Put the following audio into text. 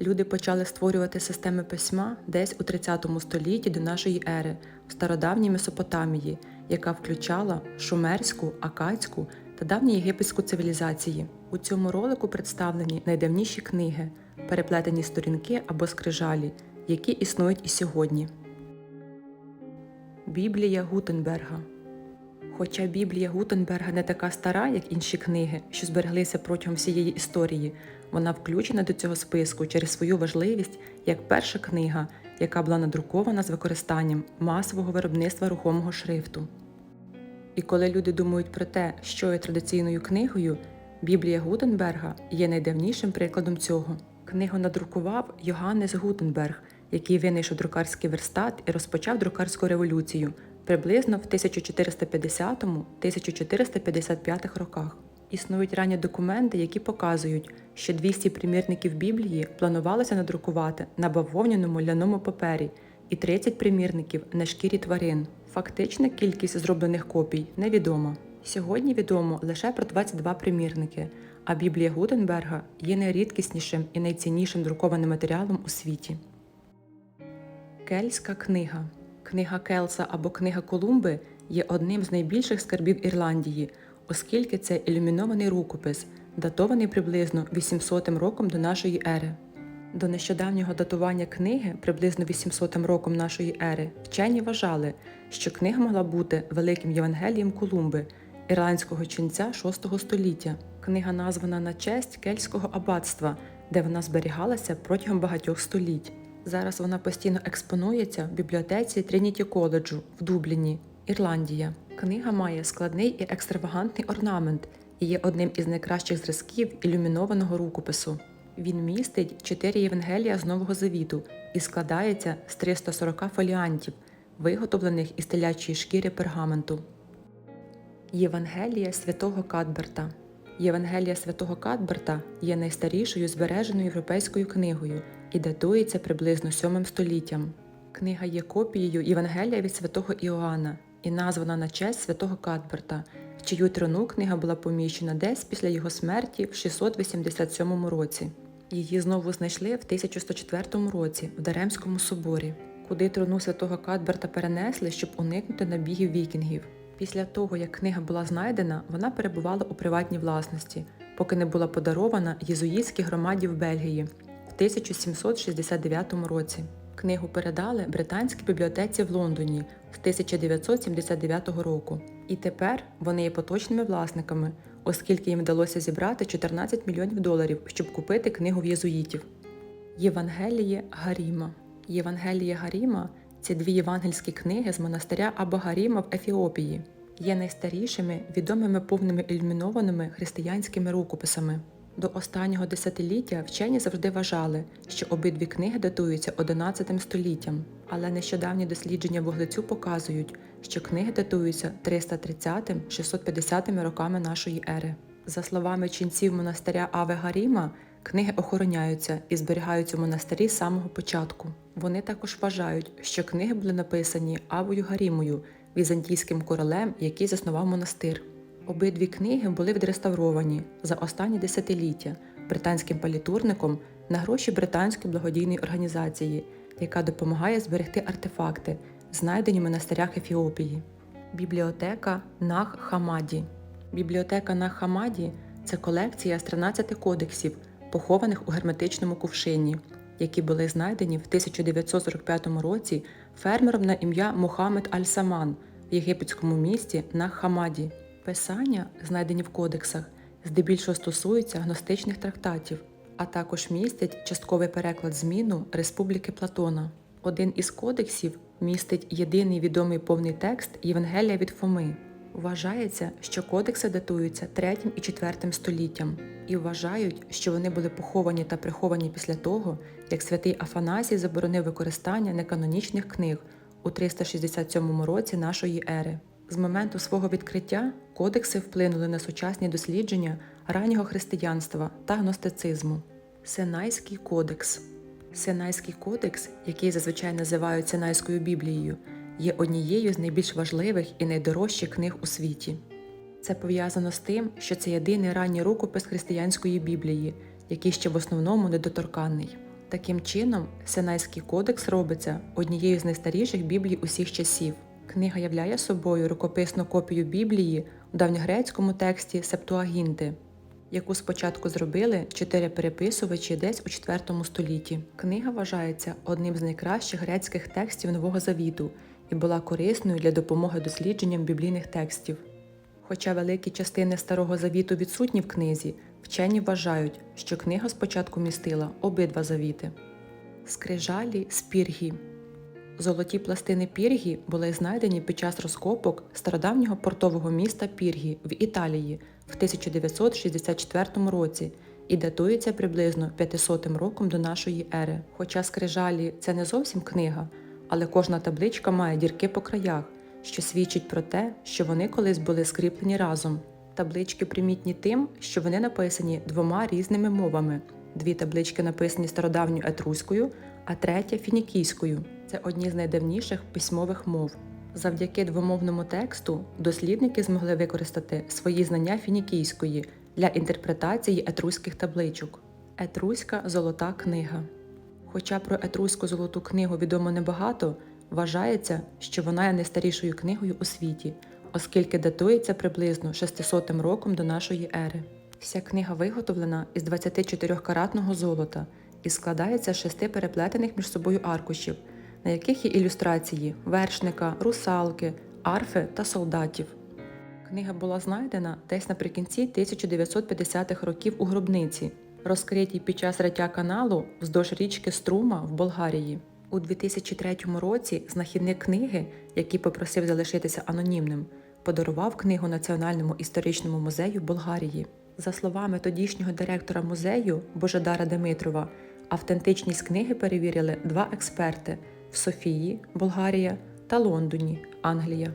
Люди почали створювати системи письма десь у 30 столітті до нашої ери в стародавній Месопотамії, яка включала шумерську, акадську та давньоєгипетську цивілізації. У цьому ролику представлені найдавніші книги, переплетені сторінки або скрижалі, які існують і сьогодні. Біблія Гутенберга Хоча Біблія Гутенберга не така стара, як інші книги, що збереглися протягом всієї історії, вона включена до цього списку через свою важливість як перша книга, яка була надрукована з використанням масового виробництва рухомого шрифту. І коли люди думають про те, що є традиційною книгою, Біблія Гутенберга є найдавнішим прикладом цього. Книгу надрукував Йоганнес Гутенберг, який винайшов друкарський верстат і розпочав друкарську революцію приблизно в 1450-1455 роках. Існують ранні документи, які показують, що 200 примірників Біблії планувалося надрукувати на бавовняному ляному папері і 30 примірників на шкірі тварин. Фактична кількість зроблених копій невідома. Сьогодні відомо лише про 22 примірники, а Біблія Гутенберга є найрідкіснішим і найціннішим друкованим матеріалом у світі. Кельтська книга. Книга Келса або Книга Колумби є одним з найбільших скарбів Ірландії, оскільки це ілюмінований рукопис, датований приблизно 800 роком до нашої ери. До нещодавнього датування книги, приблизно 800 роком нашої ери, вчені вважали, що книга могла бути великим Євангелієм Колумби, ірландського ченця VI століття. Книга названа на честь кельтського аббатства, де вона зберігалася протягом багатьох століть. Зараз вона постійно експонується в бібліотеці Трініті коледжу в Дубліні, Ірландія. Книга має складний і екстравагантний орнамент і є одним із найкращих зразків ілюмінованого рукопису. Він містить чотири Євангелія з Нового Завіту і складається з 340 фоліантів, виготовлених із телячої шкіри пергаменту. Євангелія святого Кадберта Євангелія святого Кадберта є найстарішою збереженою європейською книгою і датується приблизно 7 століттям. Книга є копією Євангелія від святого Іоанна і названа на честь святого Кадберта, в чию трону книга була поміщена десь після його смерті в 687 році. Її знову знайшли в 1104 році в Даремському соборі, куди трону святого Кадберта перенесли, щоб уникнути набігів вікінгів. Після того, як книга була знайдена, вона перебувала у приватній власності, поки не була подарована єзуїтській громаді в Бельгії 1769 році. Книгу передали британській бібліотеці в Лондоні з 1979 року. І тепер вони є поточними власниками, оскільки їм вдалося зібрати 14 мільйонів доларів, щоб купити книгу в єзуїтів. Євангеліє Гаріма. Євангеліє Гаріма це дві євангельські книги з монастиря Аба Гаріма в Ефіопії. Є найстарішими відомими повними ілюмінованими християнськими рукописами. До останнього десятиліття вчені завжди вважали, що обидві книги датуються 11 століттям, але нещодавні дослідження вуглецю показують, що книги датуються 330-650 роками нашої ери. За словами ченців монастиря Аве Гаріма, книги охороняються і зберігаються в монастирі з самого початку. Вони також вважають, що книги були написані Авою Гарімою, візантійським королем, який заснував монастир. Обидві книги були відреставровані за останні десятиліття британським палітурником на гроші британської благодійної організації, яка допомагає зберегти артефакти, знайдені в монастирях Ефіопії. Бібліотека Нах Хамаді. Бібліотека Нах Хамаді це колекція з 13 кодексів, похованих у герметичному кувшині, які були знайдені в 1945 році фермером на ім'я Мухаммед Аль-Саман в єгипетському місті Нах Хамаді. Писання, знайдені в кодексах, здебільшого стосуються гностичних трактатів, а також містять частковий переклад зміну Республіки Платона. Один із кодексів містить єдиний відомий повний текст Євангелія від Фоми. Вважається, що кодекси датуються 3 і 4 століттям, і вважають, що вони були поховані та приховані після того, як святий Афанасій заборонив використання неканонічних книг у 367 році нашої ери. З моменту свого відкриття кодекси вплинули на сучасні дослідження раннього християнства та гностицизму. Синайський кодекс. Синайський кодекс, який зазвичай називають Синайською Біблією, є однією з найбільш важливих і найдорожчих книг у світі. Це пов'язано з тим, що це єдиний ранній рукопис християнської Біблії, який ще в основному недоторканний. Таким чином, Синайський кодекс робиться однією з найстаріших біблій усіх часів. Книга являє собою рукописну копію Біблії у давньогрецькому тексті Септуагінти, яку спочатку зробили чотири переписувачі десь у IV столітті. Книга вважається одним з найкращих грецьких текстів Нового Завіту і була корисною для допомоги дослідженням біблійних текстів. Хоча великі частини Старого Завіту відсутні в книзі, вчені вважають, що книга спочатку містила обидва завіти. Скрижалі з Піргі Золоті пластини Піргі були знайдені під час розкопок стародавнього портового міста Піргі в Італії в 1964 році і датуються приблизно 500 роком до нашої ери. Хоча скрижалі це не зовсім книга, але кожна табличка має дірки по краях, що свідчить про те, що вони колись були скріплені разом. Таблички примітні тим, що вони написані двома різними мовами. Дві таблички написані стародавньою етруською, а третя фінікійською. Це одні з найдавніших письмових мов. Завдяки двомовному тексту дослідники змогли використати свої знання фінікійської для інтерпретації етруських табличок. Етруська золота книга. Хоча про етруську золоту книгу відомо небагато, вважається, що вона є найстарішою книгою у світі, оскільки датується приблизно 600 роком до нашої ери. Вся книга виготовлена із 24-каратного золота і складається з шести переплетених між собою аркушів, на яких є ілюстрації вершника, русалки, арфи та солдатів. Книга була знайдена десь наприкінці 1950-х років у гробниці, розкритій під час риття каналу вздовж річки Струма в Болгарії. У 2003 році знахідник книги, який попросив залишитися анонімним, подарував книгу Національному історичному музею Болгарії. За словами тодішнього директора музею Божедара Димитрова, автентичність книги перевірили два експерти в Софії, Болгарія та Лондоні, Англія.